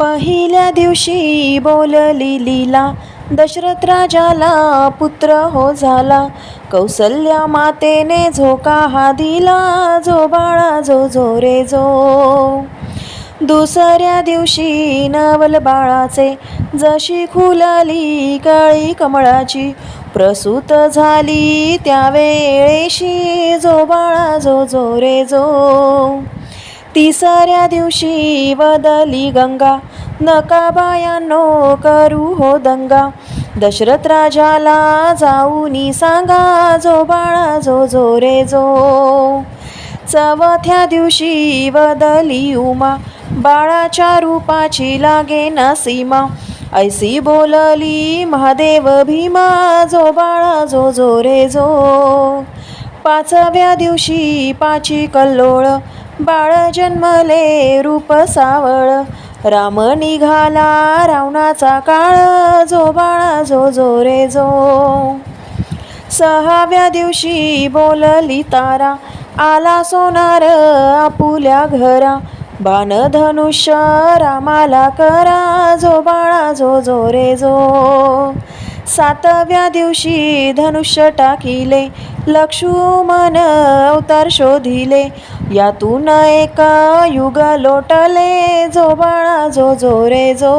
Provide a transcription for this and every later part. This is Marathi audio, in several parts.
पहिल्या दिवशी बोलली लीला दशरथ राजाला पुत्र हो झाला. कौसल्या मातेने झोका हा दिला जो बाळा जो जो रे जो. दुसऱ्या दिवशी नवल बाळाचे जशी खुलली काळी कमळाची प्रसूत झाली त्यावेळेशी जो बाळा जो जो रे जो. तिसऱ्या दिवशी वदली गंगा. नका बायानो करू हो दंगा. दशरथ राजाला जाऊनी सांगा जो बाळा जो जो रे जो. चवथ्या दिवशी वदली उमा. बाळाच्या रूपाची लागे ना सीमा. ऐसी बोलली महादेव भीमा जो बाळा जो जो रे जो. पाचव्या दिवशी पाची कल्लोळ. बाळ जन्मले रूप सावळ. राम निघाला रावणाचा काळ. जो बाळा जो जो रे जो. सहाव्या दिवशी बोलली तारा. आला सोनार आपुल्या घरा. बाण धनुष्य रामाला करा. जो बाळा जो जो रे जो. सातव्या दिवशी धनुष्य टाकिले. लक्ष्मण अवतार शोधिले. यातून एक युग लोटले जो बाळा जो जो रे जो.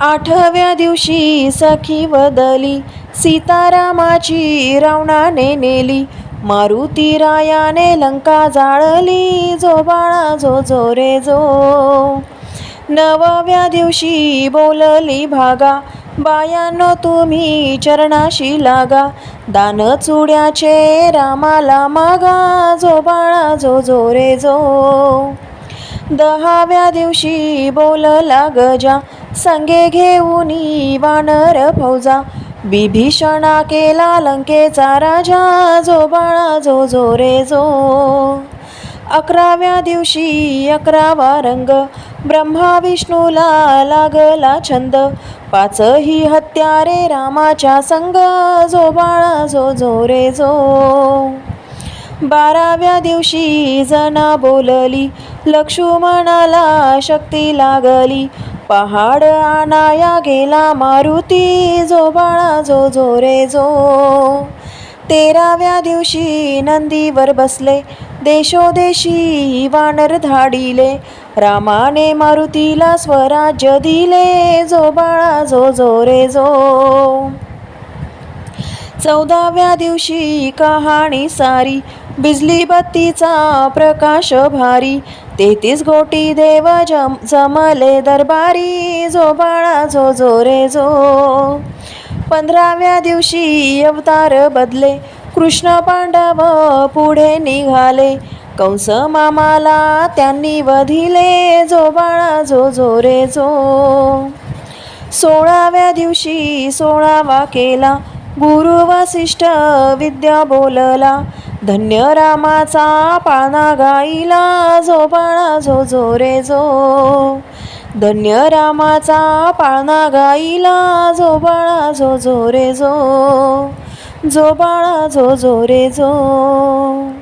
आठव्या दिवशी सखी बदली. सीतारामाची रावणाने नेली. मारुती रायाने लंका जाळली. जो बाळा जो जो रे जो. नवव्या दिवशी बोलली भागा. बायानो तुम्ही चरणाशी लागा. दान चुड्याचे रामाला मागा. जो बाळा जो जो रे जो. दहाव्या दिवशी बोलला गजा संगे घेऊन वानर फौजा. बिभीषणा केला लंकेचा राजा. जो बाळा जो जो रे जो. अकराव्या दिवशी अकरावा रंग. ब्रह्मा विष्णूला लागला छंद. पाचही हत्यारे रामाच्या संग. जो बाळा जो जो रे जो. बाराव्या दिवशी जना बोलली लक्ष्मणाला शक्ती लागली. पहाड आणाया गेला मारुती जो बाळा जो जो रे जो. तेराव्या दिवशी नंदीवर बसले देशोदेशी वानर धाडिले. रामाने मारुतीला स्वराज्य दिले जो बाळा जो जो रे जो. चौदाव्या दिवशी कहाणी सारी बिजली बत्तीचा प्रकाश भारी तेहतीस गोटी देव जम जमले दरबारी जो बाळा जो जो रे जो. पंधराव्या दिवशी अवतार बदले कृष्ण पांडव पुढे निघाले कंस मामाला त्यांनी वधिले जो बाळा जो जो रे जो. सोळाव्या दिवशी सोळावा केला गुरु वसिष्ठ विद्या बोलला धन्य रामाचा पाळणा गाईला जो बाळा जो जो रे जो. धन्य रामाचा पाळणा गाईला जो बाळा जो जो रे जो. जो बाळा जो जो रे जो.